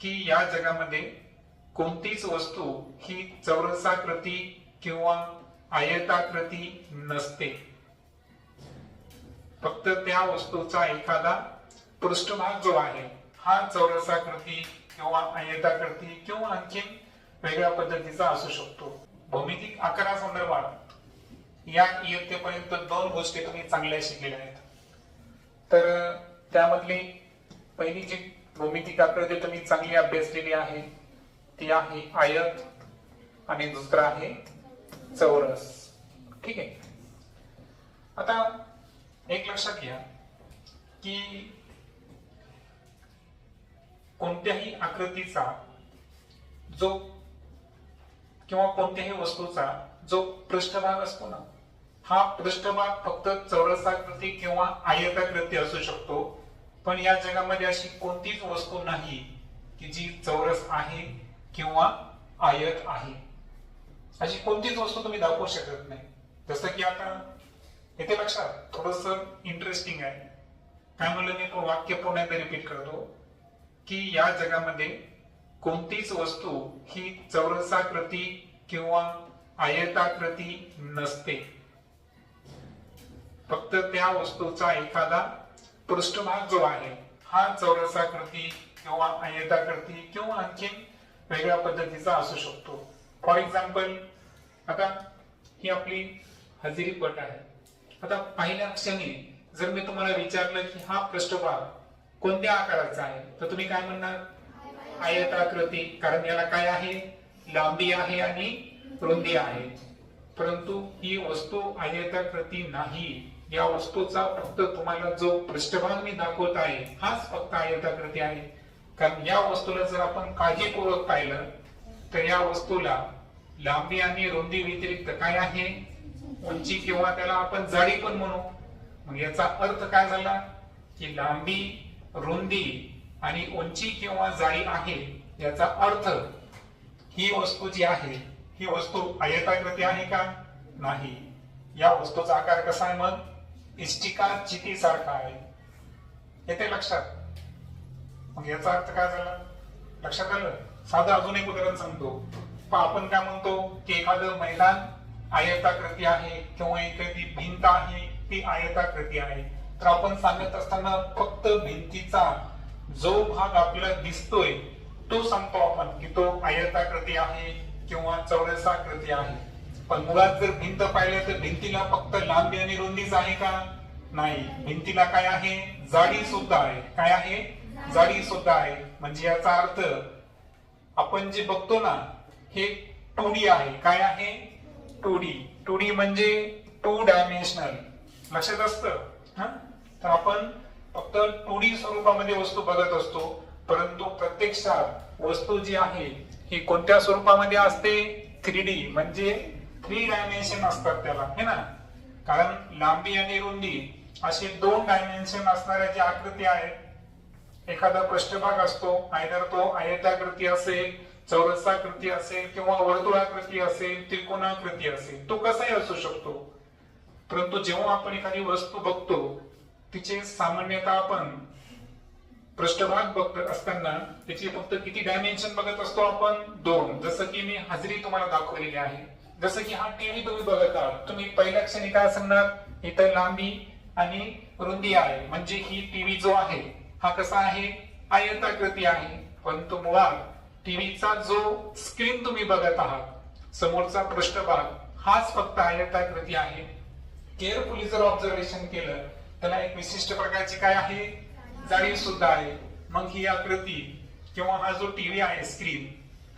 की या जगामध्ये कोणतीच वस्तू ही चौरसाकृती किंवा आयताकृती नसते. फक्त त्या वस्तूचा एखादा पृष्ठभाग जो आहे हा चौरसाकृती किंवा आयताकृती किंवा आणखी वेगळ्या पद्धतीचा असू शकतो. भौमितिक आकारासंदर्भात या इयत्तेपर्यंत दोन गोष्टी तुम्ही चांगल्या शिकलेल्या आहेत. तर त्यामधली पहिली जी भूमिती आकृती तुम्ही चांगली अभ्यासलेली आहे ती आहे आयत आणि दुसरा आहे चौरस. ठीक आहे? आता एक लक्षात घ्या की कोणत्याही आकृतीचा जो किंवा कोणत्याही वस्तूचा जो पृष्ठभाग असतो ना हा पृष्ठभाग फक्त चौरसाकृती किंवा आयताकृती असू शकतो. पण या जगामध्ये अशी कोणतीच वस्तू नाही की जी चौरस आहे किंवा आयत आहे. अशी कोणतीच वस्तू तुम्ही दाखवू शकत नाही. जसं की आता येथे लक्षात थोडस इंटरेस्टिंग आहे. काय म्हणलं मी तो वाक्य पुन्हा एकदा रिपीट करतो की या जगामध्ये कोणतीच वस्तू ही चौरसाकृती किंवा आयताकृती नसते. फक्त त्या वस्तूचा एखादा पृष्ठभाग जो आहे हा चौरसाकृती किंवा आयताकृती किंवा आणखीन वेगळ्या पद्धतीचा असू शकतो. फॉर एक्झाम्पल आता ही आपली हजेरी पट आहे. आता पहिल्या क्षणी जर मी तुम्हाला विचारलं की हा पृष्ठभाग कोणत्या आकाराचा आहे तर तुम्ही काय म्हणणार? आयताकृती कारण याला काय आहे? लांबी आहे आणि रुंदी आहे. परंतु ही वस्तू आयताकृती नाही. या वस्तूचा फक्त तुम्हाला जो पृष्ठभाग मी दाखवत आहे हाच फक्त आयताकृती आहे. कारण या वस्तूला जर आपण काळजीपूर्वक पाहिलं तर या वस्तूला लांबी आणि रुंदी व्यतिरिक्त काय आहे? उंची किंवा त्याला आपण जाडी पण म्हणू. मग याचा अर्थ काय झाला? की लांबी रुंदी आणि उंची किंवा जाळी आहे याचा अर्थ ही वस्तू जी आहे ही वस्तू आयताकृती आहे का? नाही. या वस्तूचा आकार कसा आहे मग? इष्टिका चिती सारखा आहे येते लक्षात. मग याचा अर्थ काय झाला? लक्षात आलं? साधं अजून एक उदाहरण सांगतो. पण आपण काय म्हणतो? की एखादं मैदान आयताकृती आहे किंवा एखादी भिंत आहे ती आयताकृती आहे. तर आपण सांगत असताना फक्त भिंतीचा जो भाग आपल्याला दिसतोय तो सांगतो आपण की तो आयताकृती आहे किंवा चौरसाकृती आहे. पण मुळात जर भिंत पाहिलं तर भिंतीला फक्त लांबी आणि रुंदीच आहे का? नाही. भिंतीला काय आहे? जाडी सुद्धा आहे. काय आहे? जाडी सुद्धा आहे. म्हणजे याचा अर्थ आपण जे बघतो ना हे टोडी आहे. काय आहे? टोडी टोडी म्हणजे टू डायमेन्शनल लक्षात असतं? हा? तर आपण फक्त टोडी स्वरूपामध्ये वस्तू बघत असतो. परंतु प्रत्यक्षात वस्तू जी आहे ही कोणत्या स्वरूपामध्ये असते? Three D. म्हणजे थ्री डायमेन्शन असतात त्याला हे ना? कारण लांबी आणि रुंदी अशी दोन डायमेन्शन असणाऱ्या ज्या आकृती आहेत एखादा पृष्ठभाग असतो आयदर तो आयताकृती असेल चौरसाकृती असेल किंवा वर्तुळाकृती असेल त्रिकोणाकृती असेल तो कसाही असू शकतो. परंतु जेव्हा आपण एखादी वस्तू बघतो तिचे सामान्यतः आपण पृष्ठभाग बघत असताना त्याची फक्त किती डायमेन्शन बघत असतो आपण? दोन. जसं की मी हजरी तुम्हाला दाखवलेली आहे. जसं की हा टीव्ही तुम्ही बघत आहात. तुम्ही पहिल्या क्षणी काय सांगणार? इथं लांबी आणि रुंदी आहे. म्हणजे ही टीव्ही जो आहे हा कसा आहे? आयताकृती आहे. परंतु मुळात टीव्हीचा जो स्क्रीन तुम्ही बघत आहात समोरचा पृष्ठभाग हाच फक्त आयताकृती आहे. केअरफुली जर ऑब्झर्वेशन केलं त्याला एक विशिष्ट प्रकारची काय आहे? जाडी सुद्धा आहे. मग ही आकृती किंवा हा जो टीव्ही आहे स्क्रीन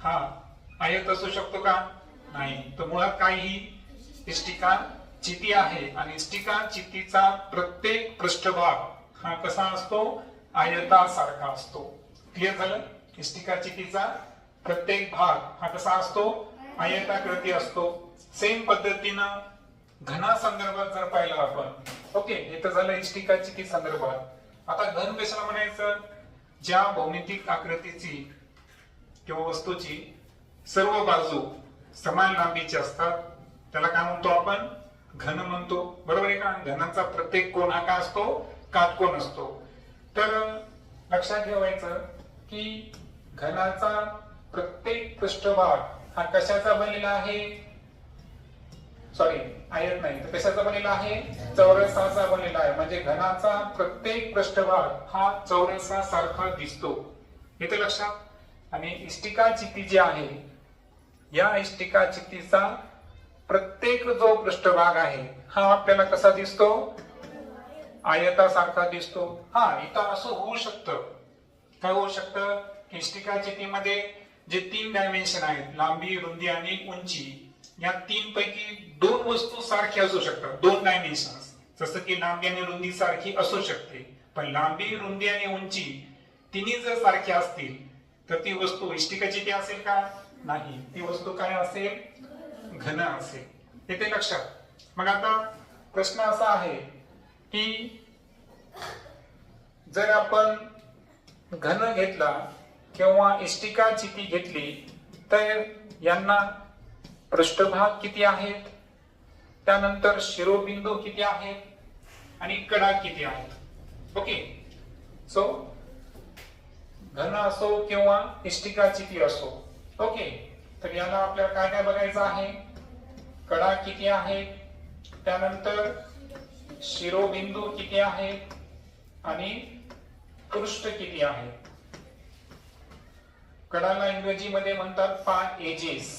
हा आयत असू शकतो का? नाही. तर मुळात काय ही इष्टिका चिती आहे आणि इष्टिका चितीचा प्रत्येक पृष्ठभाग हा कसा असतो? आयतासारखा असतो. क्लिअर झालं? इष्टिका चितीचा प्रत्येक भाग हा कसा असतो? आयताकृती असतो. सेम पद्धतीनं घना संदर्भात जर पाहिलं आपण ओके हे तर झालं इष्टिका चिती संदर्भात. आता घन कशाला म्हणायचं? ज्या भौमितिक आकृतीची किंवा वस्तूची सर्व बाजू समान लांबीचे असतात. त्याला काय म्हणतो आपण? घन म्हणतो. बरोबर आहे का? घनाचा प्रत्येक कोण हा का असतो? काटकोन असतो. तर लक्षात ठेवायचं की घनाचा प्रत्येक पृष्ठभाग हा कशाचा बनलेला आहे? सॉरी आयत नाही. तर कशाचा बनलेला आहे? चौरसाचा बनलेला आहे. म्हणजे घनाचा प्रत्येक पृष्ठभाग हा चौरसा सारखा दिसतो. येते लक्षात? आणि इष्टिका चिती जी आहे या इष्टिका चितीचा प्रत्येक जो पृष्ठभाग आहे हा आपल्याला कसा दिसतो? आयतासारखा दिसतो. हा इथं असं होऊ शकतं. काय होऊ शकतं? की इष्टिका चितीमध्ये जे तीन डायमेन्शन आहेत लांबी रुंदी आणि उंची या तीन पैकी दोन वस्तू सारखी असू शकतात. दोन डायमेन्शन जसं की लांबी आणि रुंदी सारखी असू शकते. पण लांबी रुंदी आणि उंची तिन्ही जर सारखी असतील तर ती वस्तू इष्टिका चिती असेल का? नाही ती वस्तू काय असेल? घन असेल. येते लक्षात. मग आता प्रश्न असा आहे की जर आपण घन घेतला किंवा इष्टिका चिती घेतली तर यांना पृष्ठभाग किती आहेत? त्यानंतर शिरोबिंदू किती आहेत? आणि कडा किती आहेत? ओके. सो घन असो किंवा इष्टिका चिती असो ओके तर याला आपल्याला काय काय बघायचं आहे? कडा किती आहेत त्यानंतर शिरोबिंदू किती आहेत आणि पृष्ठ किती आहे? कडाला इंग्रजीमध्ये म्हणतात पा एजेस.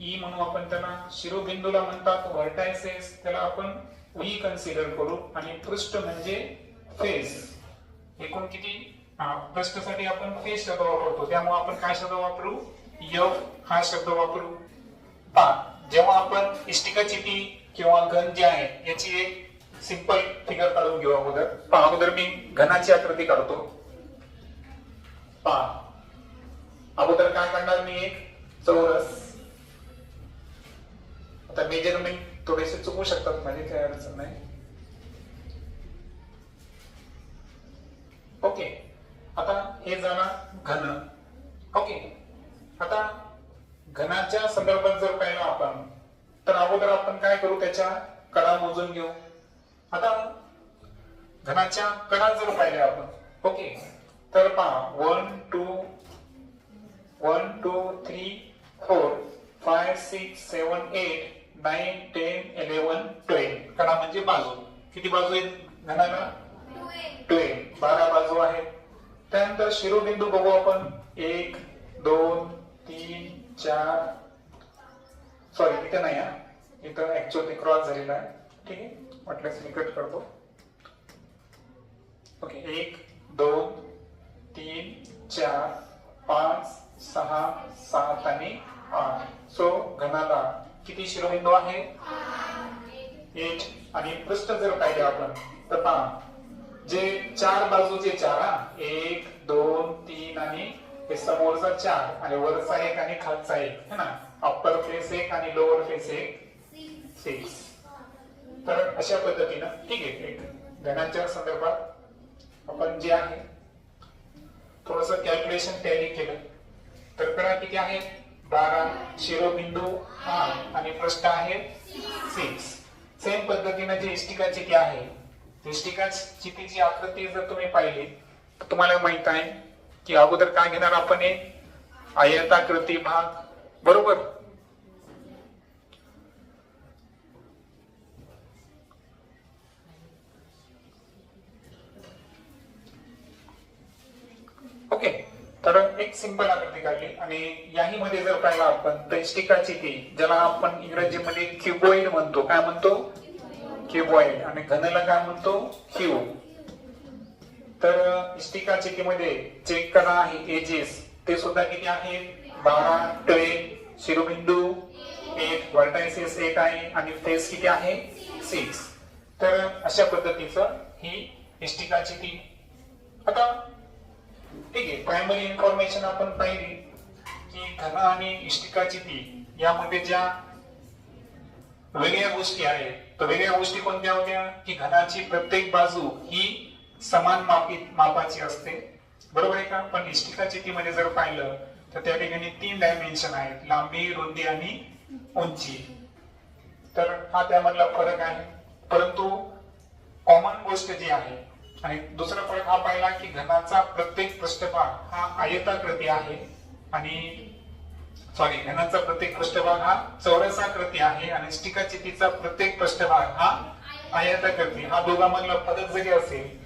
ई म्हणू आपण त्याला शिरोबिंदूला म्हणतात व्हर्टायसेस. त्याला आपण वी कन्सिडर करू. आणि पृष्ठ म्हणजे फेस. एकूण किती? पृष्ठसाठी आपण फेस शब्द वापरतो. त्यामुळे आपण काय शब्द वापरू? यव हा शब्द वापरू. पा जेव्हा आपण इष्टिका चिटी किंवा घन जे आहे याची एक सिंपल फिगर काढून घेऊ अगोदर. पहा अगोदर मी घनाची आकृती काढतो. पहा अगोदर काय काढणार मी एक? चौरस. आता मेजरमेंट थोडेसे चुकू शकतात माझे काही अडचण नाही. ओके. आता हे जाणार घन. ओके. आता घनाच्या संदर्भात जर पाहिलं आपण तर अगोदर आपण काय करू त्याच्या कडा मोजून घेऊ. आता घनाच्या कडा जर पाहिल्या आपण ओके तर पहा one two one two three four five six seven eight nine ten eleven twelve. कडा म्हणजे बाजू. किती बाजू आहेत घनाला? ट्वेल्व. बारा बाजू आहेत. त्यानंतर शिरोबिंदू बघू आपण. एक दोन च्या चार सॉरी इथे नाही हा इथं ऍक्च्युअली क्रॉस झालेला आहे. ठीक आहे? म्हटल्यास मी कट करतो. ओके एक दोन तीन चार पाच सहा सात आणि आठ. सो घनाला किती शिरोबिंदू आहे? एट आणि पृष्ठ जर पाहिजे आपण तर पहा. जे चार बाजूचे चार हा. एक दोन तीन आणि हे समोरचा चार आणि वरचा एक आणि खालचा एक है ना? अप्पर फेस एक आणि लोअर फेस एक. सिक्स तर अशा पद्धतीनं ठीक आहे एक घनांच्या संदर्भात आपण जे आहे थोडस कॅल्क्युलेशन टॅली केलं. तर कडा किती आहेत बारा शिरोबिंदू आठ आणि पृष्ठ आहे सिक्स सेम पद्धतीनं जे इष्टिका चिती आहे इष्टिकाची चितीची आकृती जर तुम्ही पाहिली तर तुम्हाला माहीत आहे की अगोदर काय घेणार आपण एक आयताकृती भाग. बरोबर? ओके. तर एक सिंपल आकृती काढली आणि याही मध्ये जर पाहिलं आपण तर ती ज्याला आपण इंग्रजीमध्ये क्युबॉइड म्हणतो. काय म्हणतो? क्युबॉइड. आणि घनला काय म्हणतो? क्यू तर इष्टिका चेकीमध्ये जे कणा आहे एजेस ते सुद्धा किती आहेत बारा ट्वेल्व शिरोबिंदू एक व्हर्टायसेस एक आहे आणि फेस किती आहे? सिक्स तर अशा पद्धतीचं ही इष्टिका चिती आता ठीक आहे प्रायमरी इन्फॉर्मेशन आपण पाहिली की धन आणि इष्टिका चिती यामध्ये ज्या वेगळ्या गोष्टी आहेत तर वेगळ्या गोष्टी कोणत्या होत्या? की घनाची प्रत्येक बाजू ही समान मापित मापाची असते. बरोबर आहे का? पण इष्टिका चितीमध्ये जर पाहिलं तर त्या ठिकाणी तीन डायमेन्शन आहेत. लांबी रुंदी आणि उंची. तर हा त्यामधला फरक आहे. परंतु कॉमन गोष्ट जी आहे आणि दुसरा फरक हा पाहिला की घनाचा प्रत्येक पृष्ठभाग हा आयताकृती आहे. आणि सॉरी घनाचा प्रत्येक पृष्ठभाग हा चौरसाकृती आहे आणि स्टिकाचितीचा प्रत्येक पृष्ठभाग हा आयताकृती. हा दोघांमधला फरक जरी असेल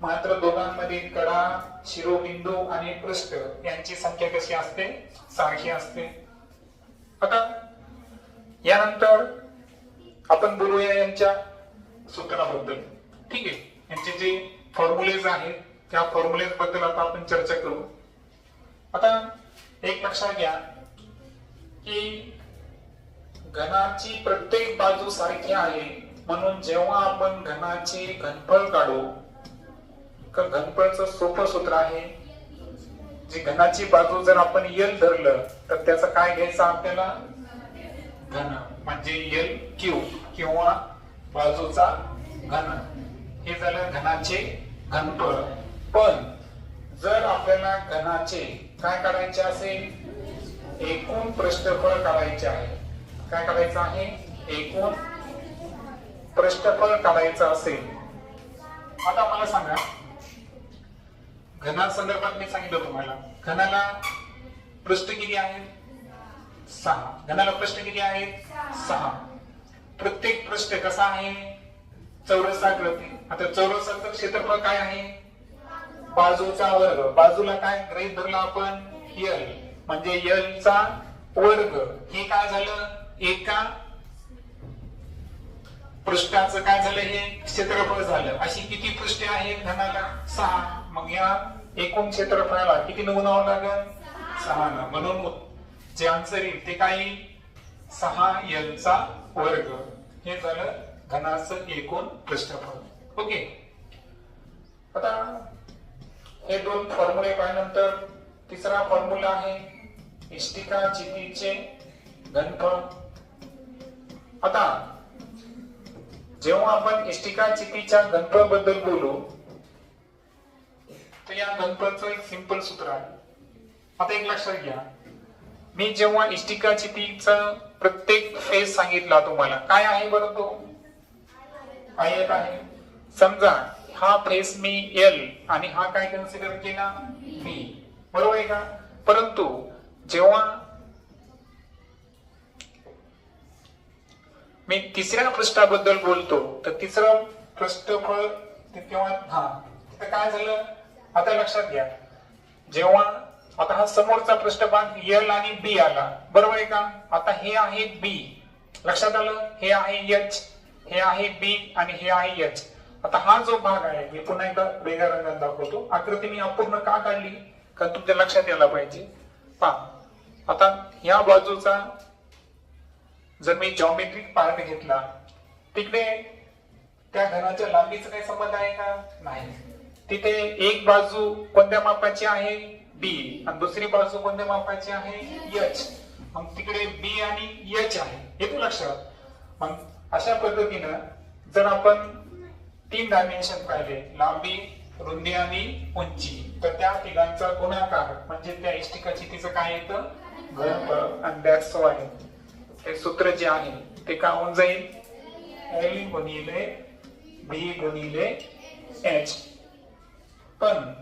मात्र दोघांमधील कडा शिरोबिंदू आणि पृष्ठ यांची संख्या कशी असते? सारखी असते. आता यानंतर आपण बोलूया यांच्या सूत्राबद्दल. ठीक आहे. यांचे जे फॉर्म्युलेज आहेत त्या फॉर्म्युलेजबद्दल आता आपण चर्चा करू. आता एक लक्षात घ्या की घनाची प्रत्येक बाजू सारखी आहे. म्हणून जेव्हा आपण घनाचे घनफळ काढू तर घनफळचं सोपं सूत्र आहे. जी घनाची बाजू जर आपण यल धरलं तर त्याचं काय घ्यायचं आपल्याला? घन म्हणजे यल क्यू किंवा बाजूचा घन. हे झालं घनाचे घनफळ. पण जर आपल्याला घनाचे काय काढायचे असेल? एकूण पृष्ठफळ काढायचे आहे. काय काढायचं आहे? एकूण पृष्ठफळ काढायचं असेल. आता मला सांगा घना संदर्भात मी सांगितलं तुम्हाला. घनाला पृष्ठ किती आहेत सहा. घनाला पृष्ठ किती आहेत सहा. प्रत्येक पृष्ठ कसा आहे? चौरसाकृती आता चौरसाचं क्षेत्रफळ काय आहे? बाजूचा वर्ग. बाजूला काय? ग्रहित धरला आपण यल म्हणजे यल चा वर्ग. हे काय झालं? एका पृष्ठाचं काय झालं हे? क्षेत्रफळ झालं. अशी किती पृष्ठे आहेत घनाला सहा. मग या एकूण क्षेत्रफळाला किती नमुनावं लागल? सहा ना. म्हणून जे आन्सर येईल ते काय येईल? सहा यांचा वर्ग. हे झालं घनाचं एकूण पृष्ठफळ. ओके. आता हे दोन फॉर्म्युले पाहिल्यानंतर तिसरा फॉर्म्युला आहे इष्टिका चितीचे घनफळ. आता जेव्हा आपण इष्टिका चितीच्या घनफळबद्दल बोलू तर या घनफळचं एक सिंपल सूत्र आहे. आता एक लक्षात घ्या. मी जेव्हा इष्टिका चितीचा प्रत्येक फेज सांगितला तुम्हाला काय आहे बरं तो? आयत आहे? समजा हा फेस मी एल आणि हा काय कन्सिडर केला? मी. बरोबर आहे का? परंतु जेव्हा मी तिसऱ्या पृष्ठाबद्दल बोलतो. तर तिसरं पृष्ठफळ ते तेव्हा हा. तिथं काय झालं? आता लक्षात घ्या. जेव्हा आता हा समोरचा पृष्ठभाग एल आणि बी आला. बरोबर आहे का? आता हे आहे बी लक्षात आलं? हे आहे एच हे आहे बी आणि हे आहे एच आता हा जो भाग आहे मी पुन्हा एकदा वेगळ्या रंगात दाखवतो. आकृती मी अपूर्ण का काढली? कारण तुमच्या लक्षात यायला पाहिजे. पहा. आता या बाजूचा जर मी जॉमेट्रिक पार्ट घेतला तिकडे त्या घराच्या लांबीचा काही संबंध आहे का? नाही. तिथे एक बाजू कोणत्या मापाची आहे? बी आणि दुसरी बाजू कोणत्या मापाची आहे? एच मग तिकडे बी आणि एच आहे. हे तू लक्षात मग अशा पद्धतीनं जर आपण तीन डायमेन्शन पाहिले लांबी रुंदी आणि उंची तर त्या तिघांचा गुणाकार म्हणजे त्या इष्टिकाची तिचं काय येतं? घर आणि दॅट्स आहे हे सूत्र जे आहे ते काय होऊन जाईल? एल गुणिले बी गुणिले एच पण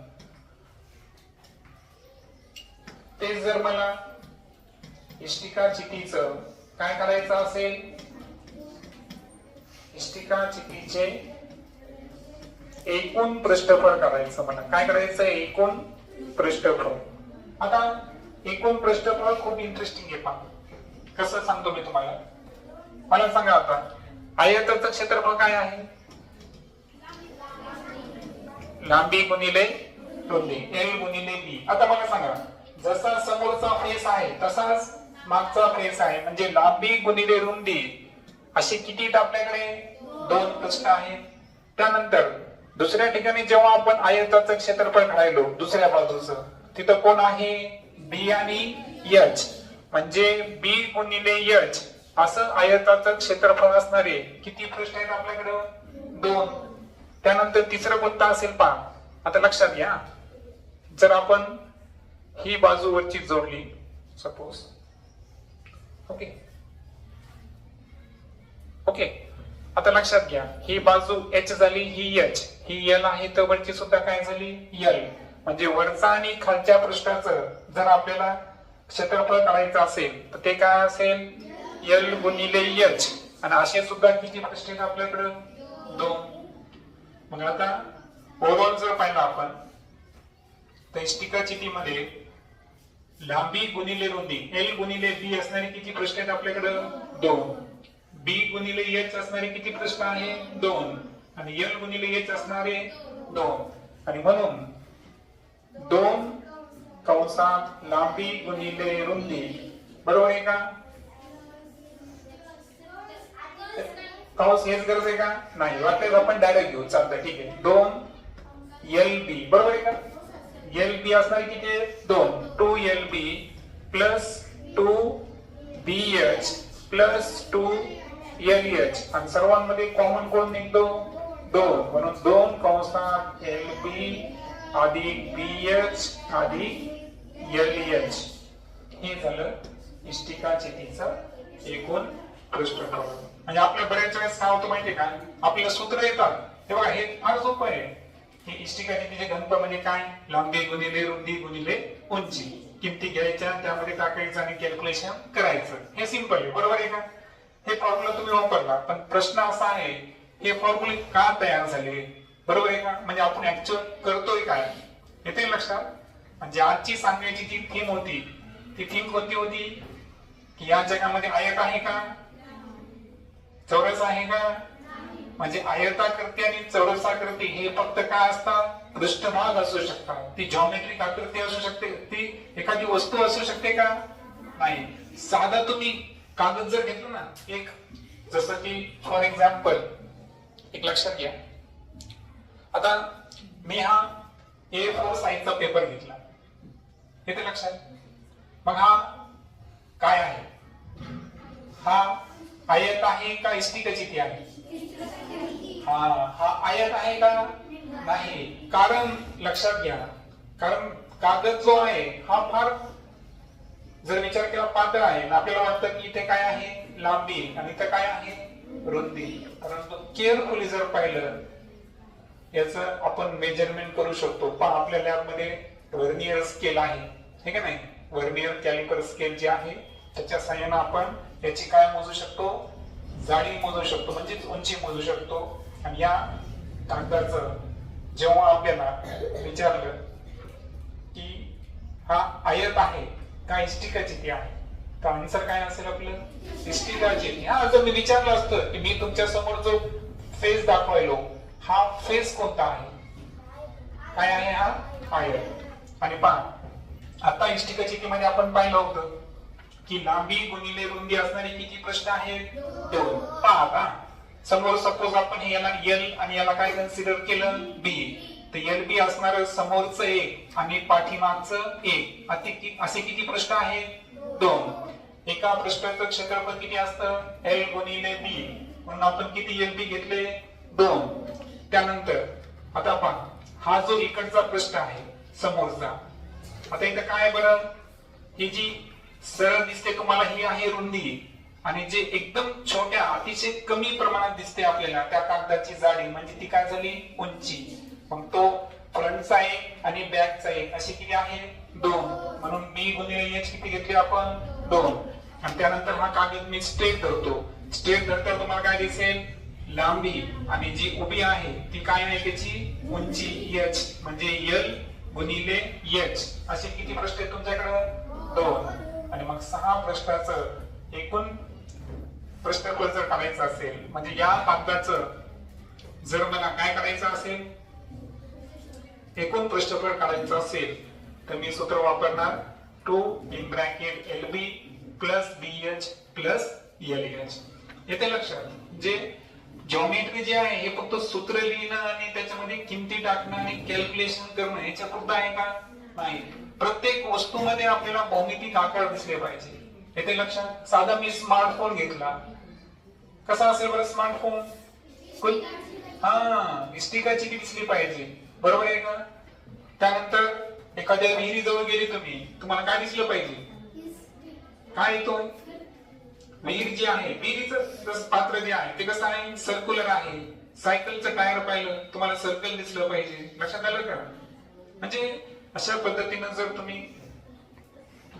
ते जर मला इष्टिका चितीचं काय करायचं असेल? इष्टिका चितीचे एकूण पृष्ठफळ करायचं मला. काय करायचं? एकूण पृष्ठफळ. आता एकूण पृष्ठफळ खूप इंटरेस्टिंग आहे पहा. कसं सांगतो मी तुम्हाला? मला सांगा आता. आयताचं क्षेत्रफळ काय आहे? लांबी गुणिले रुंदी एल गुणिले बी आता मला सांगा. जसा समोरचा फेस आहे तसाच मागचा फेस आहे. म्हणजे लांबी गुणिले रुंदी अशी किती आपल्याकडे? दोन प्रश्न आहेत. त्यानंतर दुसऱ्या ठिकाणी जेव्हा आपण आयताचं क्षेत्रफळ काढायलो दुसऱ्या बाजूचं तिथं कोण आहे? बी आणि एच म्हणजे बी गुणिले एच असं आयताचं क्षेत्रफळ असणारे किती पृष्ठ आहेत आपल्याकडे? दोन. त्यानंतर तिसरं कोणता असेल पहा. आता लक्षात घ्या. जर आपण ही बाजू वरची जोडली सपोज ओके ओके आता लक्षात घ्या. ही बाजू एच झाली ही एच ही एल आहे तर वरची सुद्धा काय झाली? एल म्हणजे वरचा आणि खालच्या पृष्ठाचं जर आपल्याला क्षेत्रफळ काढायचं असेल तर ते काय असेल? एल गुणिले एच आणि असे सुद्धा किती प्रश्न आहेत आपल्याकडं? दोन. मग आता ओव्हरऑल जर पाहिलं आपण तर इष्टिका चिठीमध्ये लांबी गुणिले रुंदी एल गुणिले बी असणारे किती प्रश्न आहेत आपल्याकडं? दोन. बी गुणिले एच असणारे किती प्रश्न आहे? दोन. आणि एल गुणिले एच असणारे दोन. आणि म्हणून दोन कंसात लांबी गुणिले रुंदी. बरोबर आहे का? कंस हेच गरज आहे का? नाही वाटल्यास आपण डायरेक्ट घेऊ. चालतं ठीक आहे. दोन एल बी बरोबर आहे का? एल बी असणार किती आहे? दोन. Two L B plus two B H plus two L H आणि सर्वांमध्ये कॉमन कोण निघतो? दोन. म्हणून दोन कंसात एल बी अधिक बी एच अधिक एल एच हे झालं इष्टिका चिठीचं एकूण पृष्ठभाग. म्हणजे आपल्या बऱ्याच वेळेस काय होतं माहितीये का? आपल्याला सूत्र येतात. हे बघा हे फार सोपं आहे. हे इष्टिका चेतीचे गणप म्हणजे काय? लांबी गुणिले रुंदी गुणिले उंची. किमती घ्यायच्या त्यामध्ये टाकायचं आणि कॅल्क्युलेशन करायचं. हे सिंपल आहे. बरोबर आहे का? हे फॉर्म्युला तुम्ही वापरला. पण प्रश्न असा आहे हे फॉर्म्युले का तयार झाले? बरोबर आहे का? म्हणजे आपण ऍक्च्युअल करतोय काय? येते लक्षात? म्हणजे आजची सांगण्याची जी थीम होती ती थीम कोणती होती? की या जगामध्ये आयत आहे का? चौरस आहे का? म्हणजे आयताकृती आणि चौरसाकृती हे फक्त काय असतात? पृष्ठभाग असू शकतात. ती जॉमेट्रिक आकृती असू शकते. ती एखादी वस्तू असू शकते का? नाही. साधा तुम्ही कागद जर घेतलं ना एक जसं की फॉर एक्झाम्पल एक लक्षात घ्या. आता मी हा ए फोर साईजचा पेपर घेतला. हे तर लक्षात मग हा काय आहे? हा आयत आहे का इष्टिकचिती आहे? हा हा आयत आहे का नाही? कारण लक्षात घ्या. कारण कागद जो आहे हा फार जर विचार केला पातळ आहे. आणि आपल्याला वाटतं की इथे काय आहे? लांबी. आणि इथे काय आहे? रुंदी. परंतु केअरफुली जर पाहिलं याच आपण मेजरमेंट करू शकतो. पण आपल्या लॅबमध्ये व्हर्नियर स्केल आहे. हे का नाही? व्हर्नियर कॅलिपर स्केल जे आहे त्याच्या सहाय्यानं आपण याची काय मोजू शकतो? जाडी मोजू शकतो म्हणजेच उंची मोजू शकतो. आणि या कागदाचं जेव्हा आपल्याला विचारलं की हा आयत आहे का इष्टिका ती आहे? तर आन्सर काय असेल आपलं? इष्टिकाची हा जर मी विचारलं असतं की मी तुमच्यासमोर जो फेस दाखवायलो हा फेस कोणता आहे? काय आहे हा? आयत. आणि पहा आता इष्टिकाची मध्ये आपण पाहिलं होतं की लांबी गुणिले रुंदी असणारे किती प्रश्न आहेत? दोन. पहा आता. समोर सपोज आपण हे याला एल आणि याला काय कन्सिडर केलं? बी तर एल बी असणार समोरचं एक आणि पाठीमागचं एक. कि- असे किती प्रश्न आहेत? दोन. एका प्रश्नाचं क्षेत्रफळ किती असतं? एल गुणिले बी म्हणून आपण किती एल बी घेतले? दोन. त्यानंतर आता पहा. हा जो इकडचा प्रश्न आहे समोरचा आता इथं काय बरं? ही जी सरळ दिसते तुम्हाला ही आहे रुंदी. आणि जे एकदम छोट्या अतिशय कमी प्रमाणात दिसते आपल्याला त्या कागदाची जाडी म्हणजे ती काय झाली? उंची. मग तो फ्रंटचा एक आणि बॅकचा एक अशी किती आहे? दोन. म्हणून बी गुणिले एच किती घेतली आपण? दोन. आणि त्यानंतर हा कागद मी स्ट्रेट धरतो. स्ट्रेट धरता तुम्हाला काय दिसेल? लांबी. आणि जी उभी आहे ती काय आहे त्याची? उंची. एच म्हणजे एल गुणिले एच असे किती प्रश्न आहेत तुमच्याकडे? दोन. आणि मग सहा प्रश्नाचं एकूण प्रश्नफळ जर काढायचं असेल म्हणजे या कागदाचं जर मला काय करायचं असेल? एकूण प्रश्नफळ काढायचं असेल तर मी सूत्र वापरणार two in bracket L B plus B H plus L H येते लक्षात? जे जॉमेट्री जे आहे हे फक्त सूत्र लिहिणं आणि त्याच्यामध्ये किमती टाकणं आणि कॅल्क्युलेशन करणं ह्याच्या पुरतं आहे का? नाही. प्रत्येक वस्तूमध्ये आपल्याला भौमितिक आकार दिसले पाहिजे. येते लक्षात. साधा मी स्मार्टफोन घेतला. कसा असेल बरं स्मार्टफोन हा इस्टिकाची दिसली पाहिजे. बरोबर आहे का? त्यानंतर एखाद्या विहिरीजवळ गेले तुम्ही. तुम्हाला काय दिसलं पाहिजे? काय येतो विहीर जी आहे विहिरीचं पात्र जे आहे ते कसं आहे? सर्क्युलर आहे. सायकलचं टायर पाहिलं? तुम्हाला सर्कल दिसलं पाहिजे. लक्षात आलं का? म्हणजे अशा पद्धतीनं जर तुम्ही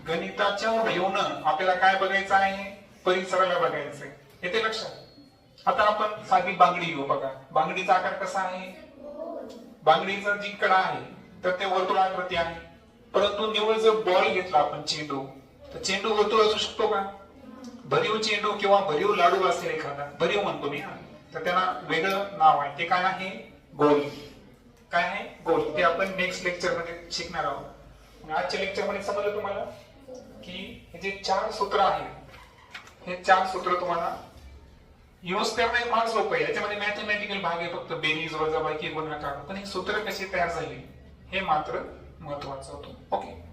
गणिताच्या व्ह्यूनं आपल्याला काय बघायचं आहे? परिसराला बघायचंय येते लक्षात. आता आपण साधी बांगडी घेऊ बघा. बांगडीचा आकार कसा आहे? बांगडीचा जी कडा आहे तर ते वर्तुळाकृती आहे. परंतु निवळ जर बॉल घेतला आपण चेंडू तर चेंडू वर्तुळ असू शकतो का? भरीव चेंडू किंवा भरीव लाडू असेल एखादा भरीव म्हणतो मी. तर त्याला वेगळं नाव आहे. ते काय आहे? गोल. काय आहे? गोल. ते आपण नेक्स्ट लेक्चरमध्ये शिकणार आहोत. आजच्या लेक्चरमध्ये समजलं तुम्हाला की हे जे चार सूत्र आहेत हे चार सूत्र तुम्हाला युज करणं हे फार सोपं आहे. याच्यामध्ये मॅथमॅटिकल भाग आहे फक्त. बेरीज वजाबाकी गुणाकार. पण हे सूत्र कसे तयार झाले? हे मात्र महत्वाचं होतं. ओके